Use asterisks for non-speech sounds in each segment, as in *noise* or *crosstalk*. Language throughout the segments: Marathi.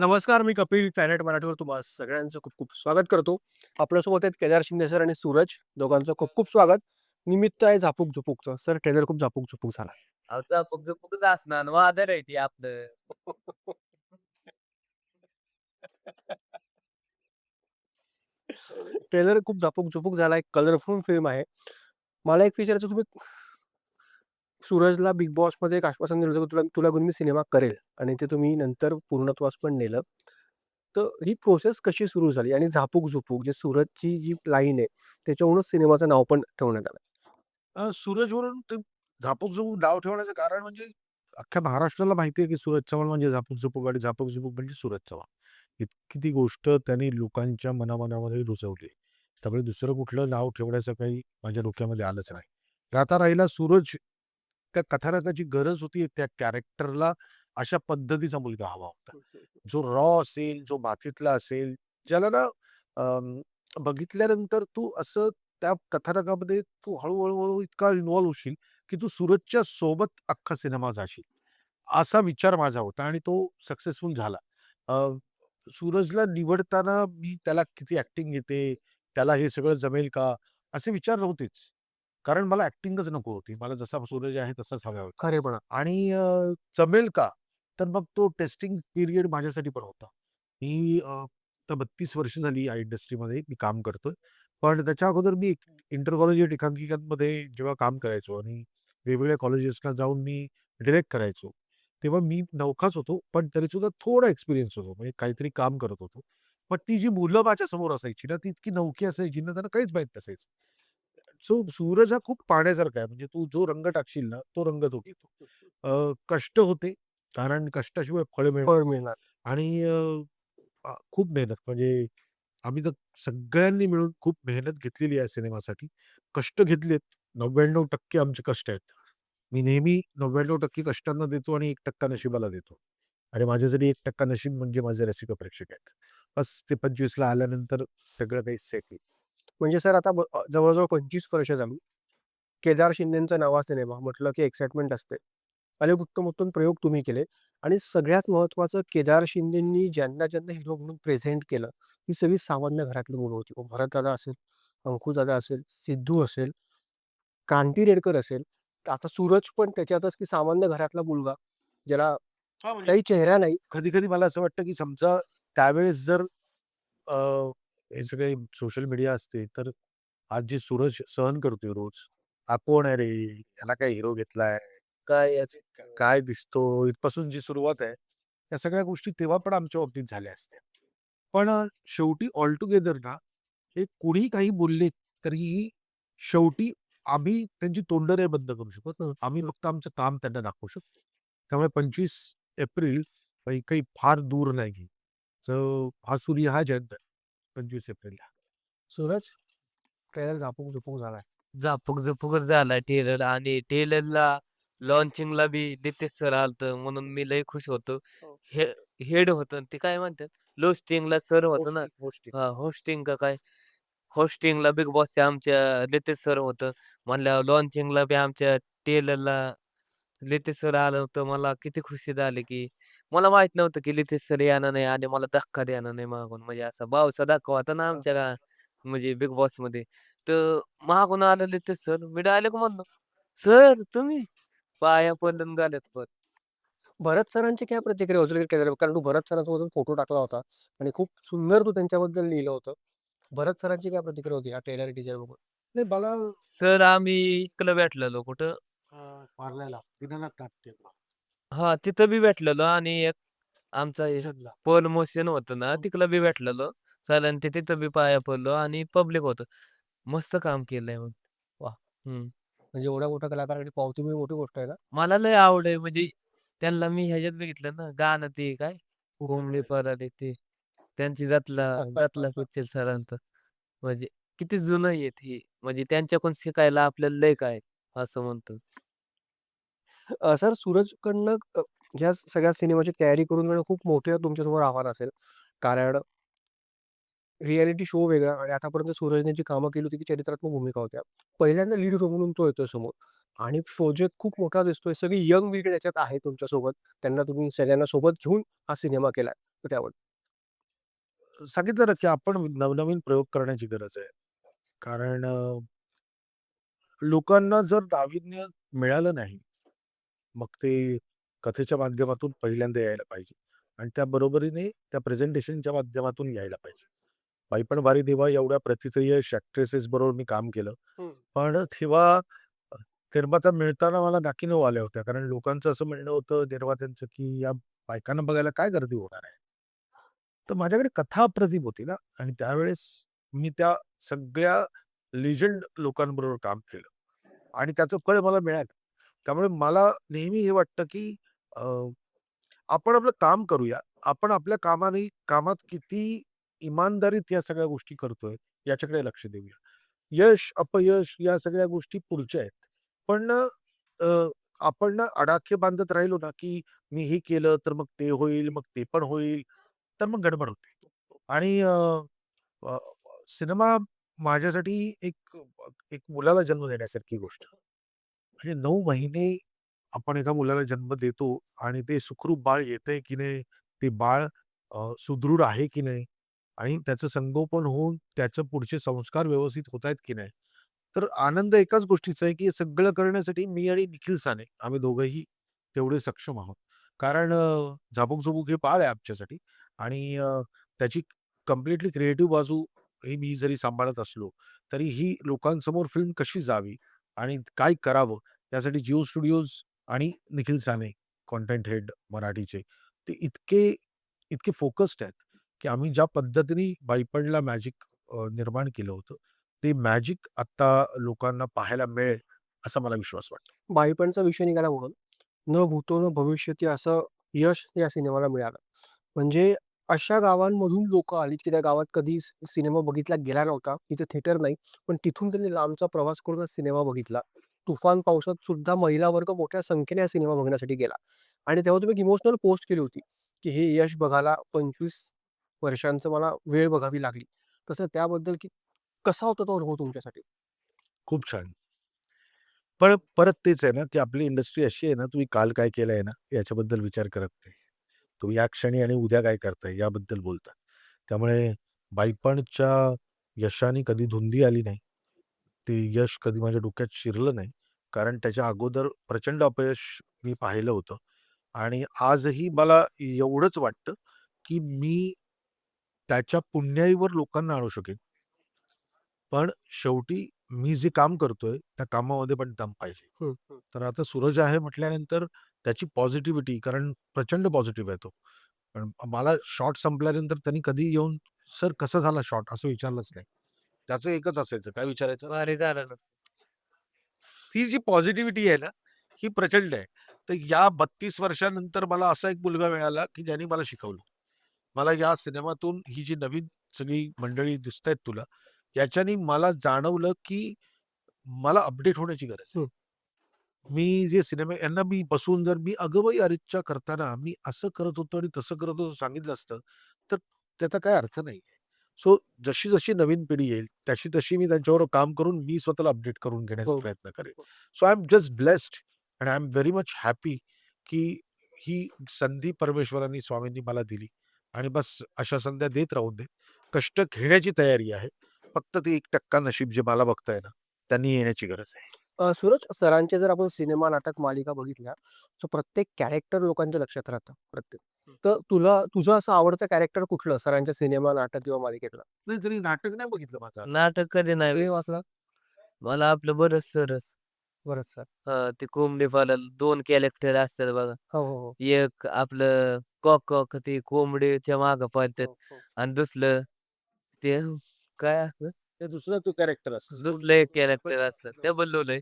नमस्कार मी कपिल प्लॅनेट मराठीवर तुम्हा सगळ्यांचं खूप खूप स्वागत करतो. आपल्यासोबत आहेत केदार शिंदे सर आणि सूरज. दोघांचं खूप खूप स्वागत. निमित्त आहे झापूक झुपूकचं सर ट्रेलर खूप झापूक झुपूक झाला. अहो चपूक झुपूकच असणार. वादळ आहे ती आपलं. *laughs* ट्रेलर खूप झापूक झुपूक झाला. एक कलरफुल फिल्म आहे. मला एक विचारायचं तुम्ही सूरजला बिग बॉसमध्ये एक आश्वासन दिलं होतं की तुला तुला घेऊन मी सिनेमा करेल. आणि ते तुम्ही नंतर पूर्णत्वास पण नेलं. तर ही प्रोसेस कशी सुरू झाली? आणि झापूक झुपूक जे सूरजची जी लाईन आहे त्याच्यावरूनच सिनेमाचं नाव पण ठेवण्यात आलं. सूरजवरून ते झापूक झुपूक नाव ठेवण्याचं कारण म्हणजे अख्ख्या महाराष्ट्राला माहिती आहे की सूरज चव्हाण म्हणजे झापूक झुपूक आणि झापूक झुपूक म्हणजे सूरज चव्हाण. इतकी ती गोष्ट त्यांनी लोकांच्या मनामनामध्ये रुजवली. त्यामुळे दुसरं कुठलं नाव ठेवण्याचं काही माझ्या डोक्यामध्ये आलंच नाही. तर आता राहिला सूरज त्या कथानकाची गरज होती त्या कॅरेक्टरला अशा पद्धतीचा मुलगा हवा होता. जो रॉ असेल जो मातीतला असेल ज्याला ना बघितल्यानंतर तू असं त्या कथानकामध्ये तू हळूहळू हळू इतका इन्व्हॉल्व्ह होशील की तू सूरजच्या सोबत अख्खा सिनेमा जाशील. असा विचार माझा होता आणि तो सक्सेसफुल झाला. सूरजला निवडताना मी त्याला किती ऍक्टिंग येते त्याला हे सगळं जमेल का? असे विचार नव्हतेच. कारण मला ऍक्टिंगच नको होती. मला जसा सूरज आहे तसाच हवा होता. खरेपणा आणि अ, जमेल का? तर मग तो टेस्टिंग पिरियड माझ्यासाठी पण होता. मी अ, आता बत्तीस वर्ष झाली या इंडस्ट्रीमध्ये मी काम करतोय. पण त्याच्या अगोदर मी इंटर कॉलेज एकांकिकांमध्ये जेव्हा काम करायचो आणि वेगवेगळ्या कॉलेजेसला जाऊन मी डिरेक्ट करायचो तेव्हा मी नौकाच होतो पण तरी सुद्धा थोडा एक्सपिरियन्स होतो. म्हणजे काहीतरी काम करत होतो. पण ती जी मुलं माझ्यासमोर असायची ना ती इतकी नौकी असायची ना त्यांना काहीच माहीत नसायचं. सो सूरज हा खूप पाण्यासारखा आहे. म्हणजे तू जो रंग टाकशील ना तो रंग तो घेतो अ, कष्ट होते. कारण कष्टाशिवाय फळ मिळत फळ मिळणार आणि अ, खूप मेहनत. म्हणजे आम्ही तर सगळ्यांनी मिळून खूप मेहनत घेतलेली आहे सिनेमासाठी. कष्ट घेतलेत. नव्याण्णव टक्के आमचे कष्ट आहेत. मी नेहमी नव्याण्णव टक्के कष्टांना देतो आणि एक टक्का नशिबाला देतो. आणि माझ्यासाठी एक टक्का नशीब म्हणजे माझे रसिक प्रेक्षक आहेत. बस ते पंचवीसला आल्यानंतर सगळं काही सेट म्हणजे सर आता जवळजवळ पंचवीस वर्ष झाली. केदार शिंदेचा नवा सिनेमा म्हटलं की एक्साइटमेंट असते. अनेक उत्तम उत्तम प्रयोग तुम्ही केले. आणि सगळ्यात महत्त्वाचं केदार शिंदेंनी ज्यांना ज्यांना हिरो म्हणून प्रेझेंट केलं ही सगळी सामान्य घरातली मुलं होती. मग भरत दादा असेल अंकुश दादा असेल सिद्धू असेल क्रांती रेडकर असेल. आता सूरज पण त्याच्यातच की सामान्य घरातला मुलगा ज्याला काही चेहरा नाही. कधी कधी मला असं वाटतं की समजा त्यावेळेस जर हे सगळे सोशल मीडिया असते तर आज जे सूरज सहन करतोय रोज हा कोण आहे रे? याला काय हिरो घेतलाय? काय याचं क- काय दिसतो? इथपासून जी सुरुवात आहे त्या सगळ्या गोष्टी तेव्हा पण आमच्या बाबतीत झाल्या असत्या. पण अ, शेवटी ऑल टुगेदर ना हे कुणी काही बोलले तरीही शेवटी आम्ही त्यांची तोंड नाही बंद करू शकत आम्ही फक्त आमचं काम त्यांना दाखवू शकतो. त्यामुळे पंचवीस एप्रिल काही काही फार दूर नाही. तर हा सूर्य हा जयंत आहे. पंचवीस एप्रिलला. सूरज ट्रेलर झापूक झुपूक झालाय. झापूक झुपूकच झाला टेलर आणि टेलरला लॉन्चिंगला बी नितेश सर आलत म्हणून मी लय खुश होतो. हो. हे हेड होतं ते काय म्हणतात? लोस्टिंगला सर होतं ना. हा होस्टिंग का काय? होस्टिंगला बिग बॉसच्या आमच्या नितेश सर होतं. म्हणल्यावर लॉन्चिंगला बी आमच्या टेलरला लितेश सर आलं होतं. मला किती खुशी झाली की मला माहीत नव्हतं की लितेश सर येणार नाही आणि मला धक्का देणार नाही मागून. म्हणजे असा भावचा धक्का होता ना आमच्या गा- म्हणजे बिग बॉसमध्ये. तर मागून आलं लितेश सर. मी डायरेक्ट म्हणलो सर तुम्ही पाया पडून गाल्यात पण. भरत सरांची काय प्रतिक्रिया होती कारण तू भरत सरांसोबत फोटो टाकला होता आणि खूप सुंदर तू त्यांच्याबद्दल लिहिलं होतं. भरत सरांची काय प्रतिक्रिया होती या ट्रेलर टीचर बघून नाही मला सर आम्ही इकडं भेटलेलो कुठं? दिनानाथ हा तिथं बी भेटलेलो आणि एक आमचा हे स्टेशनला. पोल मोशन होतं ना हं. तिकडं बी भेटलेलो. सरांनी ते तिथं बी पाया पडलो आणि पब्लिक होतं. मस्त काम केलंय मग. वा हम्म. म्हणजे एवढ्या मोठ्या कलाकारांची पावती मी मोठी गोष्ट आहे ना? मला लय आवड आहे म्हणजे त्यांना मी ह्याच्यात बघितलं ना गाणं ते काय? कोंबडी पराले ते. त्यांची जातला. जातला पिक्चर सरांचं. म्हणजे किती जुनं येत ही म्हणजे त्यांच्याकडून शिकायला आपल्याला लय काय असं म्हणतो अ, सर सूरजकडनं अ, ह्या सगळ्या सिनेमाची तयारी करून घेणं खूप मोठं तुमच्यासमोर आव्हान असेल. कारण रियालिटी शो वेगळा आणि आतापर्यंत सूरजने जी कामं केली होती ती चरित्रात्मक भूमिका होत्या. पहिल्यांदा लीड रोल म्हणून तो येतोय समोर. आणि प्रोजेक्ट खूप मोठा दिसतोय. सगळी यंग वीक याच्यात आहे तुमच्यासोबत. त्यांना तुम्ही सगळ्यांना सोबत घेऊन हा सिनेमा केलाय. तर त्यावर. सांगितलं ना, की आपण नवनवीन प्रयोग करण्याची गरज आहे. कारण अ लोकांना जर नाविन्य मिळालं नाही, मग ते कथेच्या माध्यमातून पहिल्यांदा यायला पाहिजे आणि त्या बरोबरीने त्या प्रेझेंटेशनच्या माध्यमातून यायला पाहिजे. बाईपण भारी देवा एवढ्या प्रथितयश एक्ट्रेसेस बरोबर मी काम केलं. हं. पण तेव्हा अ, निर्माता मिळताना मला नाकीनऊ आल्या होत्या. कारण लोकांचं असं म्हणणं होतं निर्मात्यांचं, की या बायकांना बघायला काय गर्दी होणार आहे? तर माझ्याकडे कथा अप्रतिम होती ना आणि त्यावेळेस मी त्या सगळ्या लिजंड लोकांबरोबर काम केलं आणि त्याचं फळ मला मिळालं. त्यामुळे मला नेहमी हे वाटतं, की आपण आपलं काम करूया. आपण आपल्या कामाने कामात किती इमानदारीत या सगळ्या गोष्टी करतोय याच्याकडे लक्ष देऊया. यश, अपयश या सगळ्या गोष्टी पुढच्या आहेत. पण आपण ना अडाखे बांधत राहिलो ना, की मी हे केलं तर मग ते होईल, मग ते पण होईल, तर मग गडबड होते. आणि सिनेमा माझ्यासाठी एक एक मुलाला जन्म देण्यासारखी गोष्ट. म्हणजे 9 महिने आपण एका मुलाला जन्म देतो आणि ते सुखरूप बाळ येतंय की नाही, ते बाळ अ, सुदृढ आहे की नाही आणि त्याचं संगोपन होऊन त्याचे पुढचे संस्कार व्यवस्थित होत आहेत की नाही. तर आनंद एकाच गोष्टीचा आहे, की सगळं करण्यासाठी मी आणि निखिल साने आम्ही दोघंही तेवढे सक्षम आहोत. कारण अ, झाबूक-झुबूक हे बाळ आहे आमच्यासाठी आणि अ, त्याची कंप्लीटली क्रिएटिव्ह बाजू हे मी जरी सांभाळत असलो, तरी ही लोकांसमोर फिल्म कशी जावी आणि काय करावं यासाठी जिओ स्टुडिओज आणि निखिल साने कॉन्टेंट हेड मराठीचे, ते इतके इतके फोकस्ड आहेत, की आम्ही ज्या पद्धतीने बाईपणला मॅजिक निर्माण केलं होतं, ते मॅजिक आता लोकांना पाहायला मिळेल असा मला विश्वास वाटतो. बाईपणचा विषय निघाला म्हणून न भूतो न भविष्यती असं यश या सिनेमाला मिळालं. म्हणजे अशा गावांमधून लोकं आलीत, की त्या गावात कधी सिनेमा बघितला गेला नव्हता. तिथे थिएटर नाही. पण तिथून त्यांनी लांबचा प्रवास करून सिनेमा बघितला. तुफान पावसात सुद्धा महिला वर्ग मोठ्या संख्येने हा सिनेमा बघण्यासाठी गेला. आणि तेव्हा तुम्ही इमोशनल पोस्ट केली होती, की हे यश बघायला 25 वर्षांचं मला वेळ बघावी लागली. तसं त्याबद्दल की कसा होता तो अनुभव तुमच्यासाठी? खूप छान. पण परत तेच आहे ना, की आपली इंडस्ट्री अशी आहे ना, तुम्ही काल काय केलंय ना, याच्याबद्दल विचार करत नाही. तुम्ही या क्षणी आणि उद्या काय करताय याबद्दल बोलतात. त्यामुळे बाईपणच्या यशाने कधी धुंदी आली नाही. ते यश कधी माझ्या डोक्यात शिरलं नाही. कारण त्याच्या अगोदर प्रचंड अपयश मी पाहिलं होतं आणि आजही मला एवढंच वाटतं, की मी त्याच्या पुण्याईवर लोकांना आणू शकेन. पण शेवटी मी जे काम करतोय, त्या कामामध्ये पण दम पाहिजे. तर आता सूरज आहे म्हटल्यानंतर त्याची पॉझिटिव्हिटी कारण प्रचंड पॉझिटिव्ह आहे तो. पण मला शॉट संपल्यानंतर त्यांनी कधी येऊन, "सर कसा झाला शॉट?" असं विचारलंच नाही. त्याचं एकच असायचं. काय विचारायचं? भारी झालं ना. ही जी पॉझिटिव्हिटी आहे ना, ही प्रचंड आहे. तर या 32 वर्षानंतर मला असा एक मुलगा मिळाला, की ज्याने मला शिकवलं. मला या सिनेमातून ही जी नवीन सगळी मंडळी दिसतायत तुला, याच्याने मला जाणवलं, की मला अपडेट होण्याची गरज आहे. मी जे सिनेमे यांना मी बसून जर मी "अगं बाई अरेच्चा" करताना मी असं करत होतो आणि तसं करत होतो सांगितलं असतं, तर त्याचा काही अर्थ नाहीये. सो जशी-जशी नवीन पिढी येईल, तशी-तशी मी त्यांच्याबरोबर काम करून मी स्वतःला अपडेट करून घेण्याचा हो. प्रयत्न करेन. So I am just blessed and I am very much happy, की ही संधी परमेश्वरांनी, स्वामींनी मला दिली आणि बस अशा संध्या देत राहू दे. कष्ट घेण्याची तयारी आहे. फक्त ते 1% नशीब जे मला बघता येईना, त्यांनी येण्याची गरज आहे. अ, सूरज सरांचे जर आपण सिनेमा, नाटक, मालिका बघितल्या, तर प्रत्येक कॅरेक्टर लोकांच्या लक्षात राहतं प्रत्येक. तर तुला तुझं असं आवडतं कॅरेक्टर कुठलं सरांच्या सिनेमा, नाटक किंवा मालिकेतलं? नाही तरी नाटक नाही बघितलं माझं. नाटक कधी नाही तुम्ही. वाचला? मला आपलं बरंच सरस. बरंच सर. हां, ते कोंबडीपालन 2 कॅरेक्टर असतात बघा. हो, हो, हो. एक आपलं कॉक-कॉक ते कोंबडीच्या मागं पळतात हो, हो. आणि दुसरं ते काय असतं? ते दुसरं तो कॅरेक्टर असतं. दुसरं एक कॅरेक्टर असतं. ते बदलवलंय.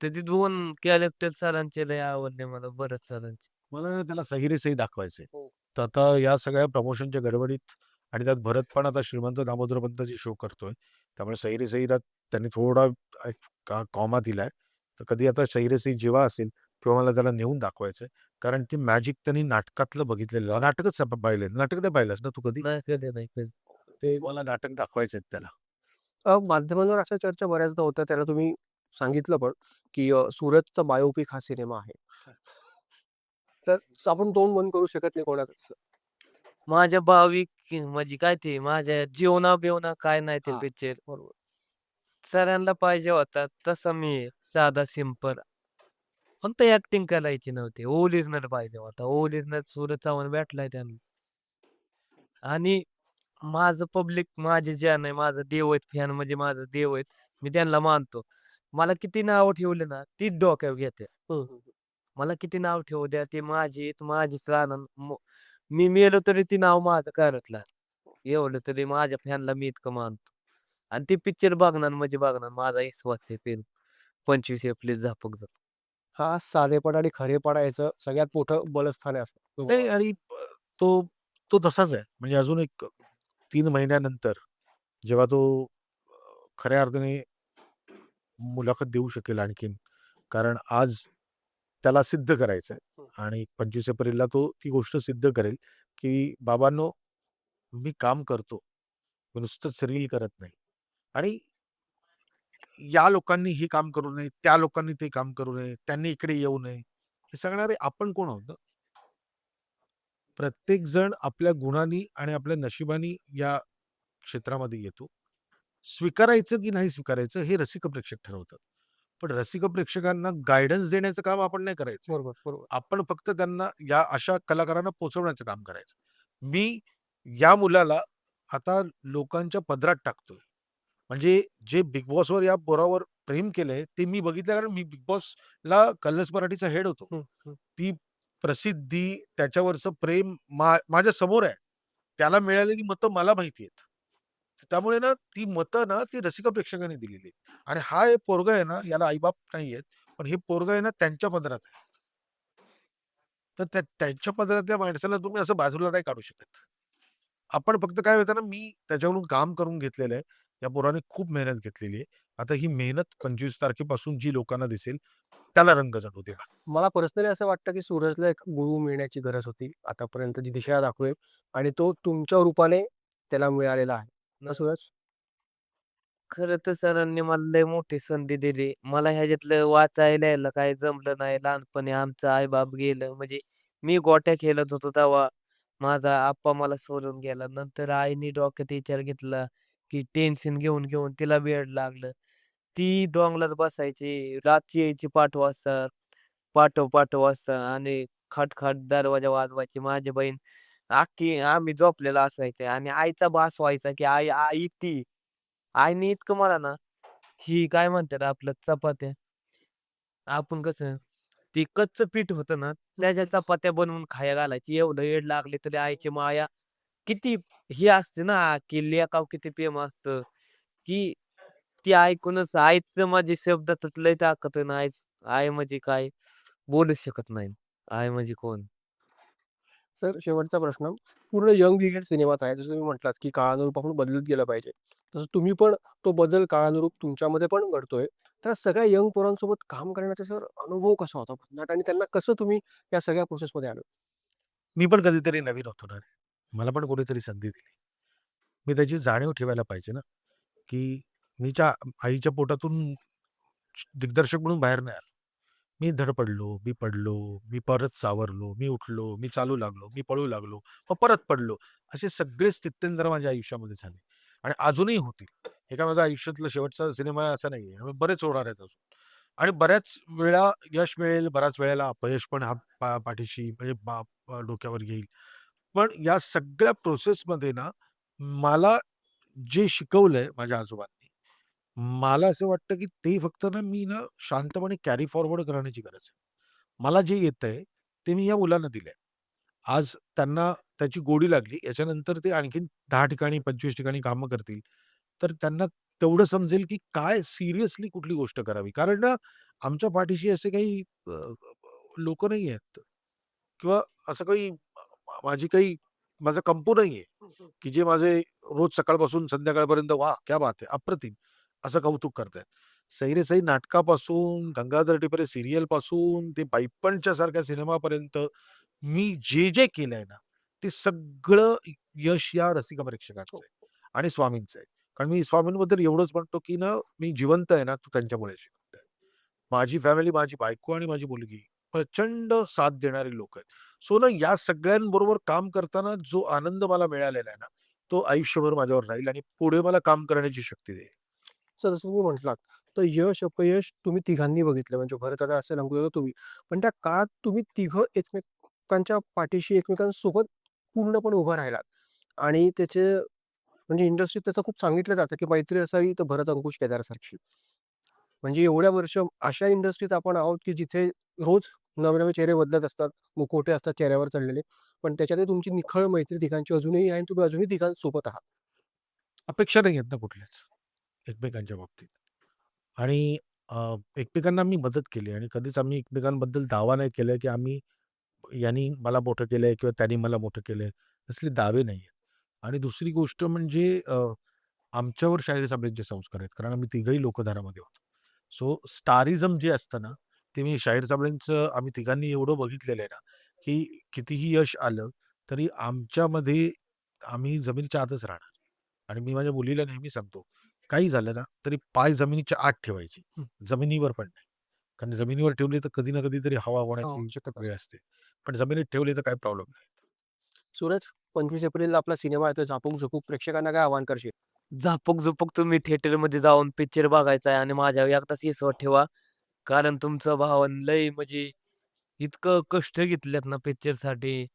तर ते 2 कॅरेक्टर सरांचे लय आवडले मला बरंच सरांचे. मला ना त्याला सही रे सही दाखवायचंय. हो. तर आता या सगळ्या प्रमोशनच्या गडबडीत आणि त्यात भरत पण आता श्रीमंत दामोदर पंतची शो करतोय. त्यामुळे सही रे सहीला त्यांनी थोडा एक का कॉमा दिलाय. तर कधी आता सही रे सही जेव्हा असेल, तेव्हा मला त्याला नेऊन दाखवायचंय. कारण ती मॅजिक त्यांनी नाटकातलं बघितलेलं. नाटकच पाहिलंय. नाटक नाही पाहिलंस ना तू कधी? नाही कधी नाही कधी. ते मला नाटक दाखवायचंय त्याला. अ, माध्यमांवर अशा चर्चा बऱ्याचदा होत्या. त्याला तुम्ही सांगितलं पण, की अ, सूरजचा बायोपिक हा सिनेमा आहे. तर आपण तोंड बंद करू शकत नाही कोणाचंच. माझ्या भाविक म्हणजे काय ते माझ्या जीवना बिवना काय नाही ते हां. पिक्चर बरोबर. सरांना पाहिजे होता तसा मी आहे, साधा सिंपल फक्त ऍक्टिंग करायची नव्हती ओरिजिनल पाहिजे होता ओरिजिनल सूरज चव्हाण भेटलाय त्यांना आणि माझं पब्लिक माझे जे आहे माझं देव आहेत फॅन म्हणजे माझं देव आहेत मी त्यांना मानतो. मला किती नाव ठेवले ना तीच डोक्यावर घेते. हं, हं, हं. मला किती नाव ठेवू द्या ते माझे आहेत, माझेच राहणार म- मी मेलो तरी ती नाव माझं करतला एवढं तरी माझ्या फॅनला मी इतकं मानतो. आणि ते पिक्चर बघणार म्हणजे बघणार माझा विश्वास आहे फिल्म पंचवीस एप्रिल झापक झाप हा साधेपणा आणि खरेपणा याचं सगळ्यात मोठं बलस्थान आहे असं. तुम्हाला नाही आणि अ, तो तो तसाच आहे. म्हणजे अजून एक तीन महिन्यानंतर जेव्हा तो खऱ्या अर्थाने मुलाखत देऊ शकेल आणखीन. कारण आज त्याला सिद्ध करायचं आहे आणि पंचवीस एप्रिलला तो ती गोष्ट सिद्ध करेल की बाबांनो मी काम करतो. मी नुसतंच रील करत नाही. आणि या लोकांनी हे काम करू नये त्या लोकांनी ते काम करू नये त्यांनी इकडे येऊ नये. हे सांगणारे आपण कोण आहोत ना? प्रत्येक जण आपल्या गुणांनी आणि आपल्या नशिबानी या क्षेत्रामध्ये येतो. स्वीकारायचं की नाही स्वीकारायचं हे रसिक प्रेक्षक ठरवतात. पण रसिक प्रेक्षकांना गायडन्स देण्याचं काम आपण नाही करायचं. बरोबर बरोबर. आपण फक्त त्यांना या अशा कलाकारांना पोचवण्याचं काम करायचं. मी या मुलाला आता लोकांच्या पदरात टाकतोय. म्हणजे जे बिग बॉसवर या पोरावर प्रेम केलंय ते मी बघितलं कारण मी बिग बॉसला कलर्स मराठीचा हेड होतो. ती प्रसिद्धी त्याच्यावरचं प्रेम मा माझ्यासमोर आहे. त्याला मिळालेली मतं मला माहिती आहेत. त्यामुळे ना ती मतं ना ती रसिका प्रेक्षकांनी दिलेली आहेत. आणि हा एक पोरगा आहे ना याला आईबाप नाही आहेत पण हे पोरग आहे ना त्यांच्या पदरात आहे. तर त्या त्यांच्या पदरातल्या माणसाला तुम्ही असं बाजूला नाही काढू शकत. आपण फक्त काय होतं ना मी त्याच्याकडून काम करून घेतलेलं आहे. या पोराने खूप मेहनत घेतलेली आहे. आता ही मेहनत पंचवीस तारखेपासून जी लोकांना दिसेल त्याला रंग चढवू द्या मला पर्सनली असं वाटतं की सूरजला एक गुरु मिळण्याची गरज होती. आतापर्यंत जी दिशा दाखवते आणि तो तुमच्या रूपाने त्याला मिळालेला आहे. ना सूरज? खरं तर सरांनी मला लय मोठी संधी दिली. मला ह्याच्यातलं वाचायला यायला काही जमलं नाही. लहानपणी आमचं आईबाप गेलं. म्हणजे मी गोट्या खेळत होतो तेव्हा. माझा आप्पा मला सोडून गेला. नंतर आईने डोक्यात विचार घेतला. की टेन्शन घेऊन घेऊन तिला वेळ लागलं. ती डोंगरात बसायची रातची यायची पाठ वाजता पाठव पाठव वाजता आणि खटखट दरवाजा वाजवायची माझी बहीण. अख्खी आम्ही झोपलेला असायचे आणि आईचा भास व्हायचा की आई आई ती. आईने इतकं मला ना ही काय म्हणतात आपलं चपात्या. आपण कसं ती कच्च पीठ होतं ना त्याच्या चपात्या बनवून खाया घालायची. एवढं वेळ लागले तरी आईची माया किती ही असते ना की लेकाव किती प्रेम असतं की ती ऐकूनच आईचं माझे शब्दातच लय ताकद आहे ना आईच आई म्हणजे काय? बोलूच शकत नाही. आई म्हणजे कोण? सर शेवटचा प्रश्न. पूर्ण यंग ब्रिगेड सिनेमाचा आहे. जसं तुम्ही म्हटलात की काळानुरूप आपण बदलत गेलं पाहिजे. तसं तुम्ही पण तो बदल काळानुरूप तुमच्यामध्ये पण घडतोय. तर सगळ्या यंग पोरांसोबत काम करण्याचा सर अनुभव कसा होता? भन्नाट आणि त्यांना कसं तुम्ही या सगळ्या प्रोसेसमध्ये आलो? मी पण कधीतरी नवीन होतो ना रे. मला पण कोणीतरी संधी दिली. मी त्याची जाणीव ठेवायला पाहिजे ना की मीच्या आईच्या पोटातून दिग्दर्शक म्हणून बाहेर नाही आलो. मी धडपडलो मी पडलो मी परत सावरलो मी उठलो मी चालू लागलो मी पळू लागलो मग परत पडलो असे सगळे स्थित्यंतर माझ्या आयुष्यामध्ये झाले. आणि अजूनही होतील. हे काय माझ्या आयुष्यातला शेवटचा सिनेमा असा नाही आहे बरेच होणार आहेत अजून. आणि बऱ्याच वेळा यश मिळेल बऱ्याच वेळेला अपयश पण हा पा पाठीशी म्हणजे डोक्यावर घेईल. पण या सगळ्या प्रोसेसमध्ये ना मला जे शिकवलंय माझ्या आजोबांनी मला असं वाटतं की ते फक्त ना मी ना शांतपणे कॅरी फॉरवर्ड करण्याची गरज आहे. मला जे येतंय ते मी या मुलांना दिलंय. आज त्यांना त्याची गोडी लागली याच्यानंतर ते आणखीन दहा ठिकाणी पंचवीस ठिकाणी कामं करतील. तर त्यांना तेवढं समजेल की काय सिरियसली कुठली गोष्ट करावी. कारण ना आमच्या पाठीशी असे काही लोक नाही आहेत किंवा असं काही माझी काही माझा कंपू नाही आहे की जे माझे रोज सकाळपासून संध्याकाळपर्यंत वा क्या बात आहे अप्रतिम. असं कौतुक करतायत. सैरे सई नाटकापासून गंगाधर टिपरे सिरियलपासून ते बाईपणच्या सारख्या सिनेमापर्यंत मी जे जे केलंय ना ते सगळं यश या रसिका प्रेक्षकांचं आहे आणि स्वामींचं आहे. कारण मी स्वामींबद्दल एवढंच म्हणतो की ना मी जिवंत आहे ना तो त्यांच्यामुळे आहे माझी फॅमिली माझी बायको आणि माझी मुलगी प्रचंड साथ देणारे लोक आहेत. सो ना या सगळ्यांबरोबर काम करताना जो आनंद मला मिळालेला आहे ना तो आयुष्यभर माझ्यावर राहील आणि पुढे मला काम करण्याची शक्ती देईल. सर जसं तुम्ही म्हटलात तर यश अपयश तुम्ही तिघांनी बघितलं. म्हणजे भरत दादा असेल अंकुर तुम्ही. पण त्या काळात तुम्ही तिघं एकमेकांच्या पाठीशी एकमेकांसोबत पूर्णपणे उभं राहिलात. आणि त्याचे म्हणजे इंडस्ट्रीत त्याचं खूप सांगितलं जातं की मैत्री असावी तर भरत अंकुश केदारसारखी. म्हणजे एवढ्या वर्ष अशा इंडस्ट्रीत आपण आहोत की जिथे रोज नवे नवे चेहरे बदलत असतात मुकोटे असतात चेहऱ्यावर चढलेले. पण त्याच्यातही तुमची निखळ मैत्री तिघांची अजूनही आहे आणि तुम्ही अजूनही तिघांसोबत आहात. अपेक्षा नाही आहेत ना कुठल्याच एकमेकांच्या बाबतीत. आणि अ, एकमेकांना आम्ही मदत केली आणि कधीच आम्ही एकमेकांबद्दल दावा नाही केला की आम्ही यांनी मला मोठं केलंय किंवा त्यांनी मला मोठं केलंय असले दावे नाही आहेत. आणि दुसरी गोष्ट म्हणजे अ, आमच्यावर शाहीर साहेबांचे संस्कार आहेत कारण आम्ही तिघही लोकधारामध्ये होतो. सो स्टारिझम जे असतं ना ते मी शाहीर साहेबांचं आम्ही तिघांनी एवढं बघितलेलं आहे ना की कितीही यश आलं तरी आमच्यामध्ये आम्ही जमिनीच्या आतच राहणार. आणि मी माझ्या मुलीला नेहमी सांगतो काही झालं ना तरी पाय जमिनीच्या आत ठेवायची हं. जमिनीवर पण नाही. कारण जमिनीवर ठेवली तर कधी ना कधीतरी हवा हो, होण्याची शक्यता वेळ असते. पण जमिनीत ठेवली तर काही प्रॉब्लेम नाही सूरज पंचवीस एप्रिलला आपला सिनेमा येतो झापूक झुपूक प्रेक्षकांना काय आवाहन करशील? झापक झुपक तुम्ही थिएटरमध्ये जाऊन पिक्चर बघायचा आहे आणि माझ्या एकदाच विश्वास ठेवा. कारण तुमचं भावन लय म्हणजे इतकं कष्ट घेतलेत ना पिक्चरसाठी.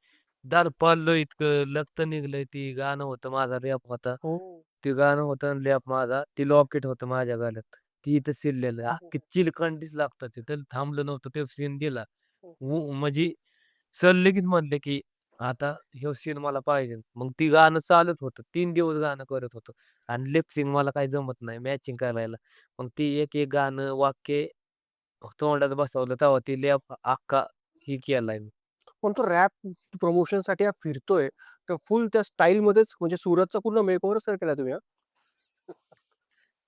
दार पाडलं इतकं लक्त निघलंय ती गाणं होतं माझा रॅप होता. हो. ते गाणं होतं लॅप माझा ती लॉकेट होतं माझ्या गाण्यात. ती इथं शिरलेलं अख्खी चिलकंडीच लागतात ते तर थांबलं नव्हतं ते सीन दिला उ- म्हणजे सर लगेच म्हणले की आता ह्यो सीन मला पाहिजे. मग ती गाणं चालत होतं. तीन दिवस गाणं करत होतो. आणि लिपसिंग मला काही जमत नाही. मॅचिंग करायला. मग ती एक एक गाणं वाक्य तोंडात बसवलं. तेव्हा ती लॅप अख्खा ही केलाय मी. पण तो रॅप प्रमोशनसाठी हा फिरतोय. तर फुल त्या स्टाईल मध्येच म्हणजे सुरतचा पूर्ण मेकओव्हर सर केला तुम्ही हा?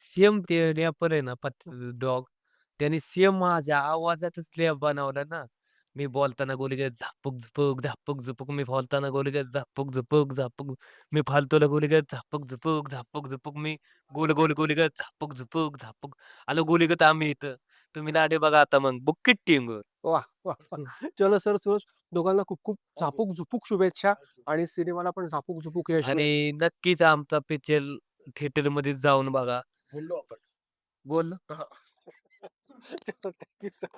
सेम ते रॅपर आहे ना डॉग त्याने सेम माझ्या आवाजातच लॅप बनवला ना. मी बोलताना गोली घेत झापक झुपक झापक झुपक. मी बोलताना गोली घेत झापक झुपक झापक. मी फालतूला गोली घेत झापक झुपक झापक झुपक. मी गोल गोल गोली घेत झापक झुपक झापक. आलो गोली घेत आम्ही इथं. तुम्ही लाडे बघा आता मग. बुक्कीट टीम वा वा वा. चलो सर सूरज दोघांना खूप खूप झापूक झुपूक शुभेच्छा आणि सिनेमाला पण झापूक झुपूक यश मिळो. आणि नक्कीच आमचा पिक्चर थिएटरमध्ये जाऊन बघा. बोललो आपण. बोल *laughs* चलो, you, sir.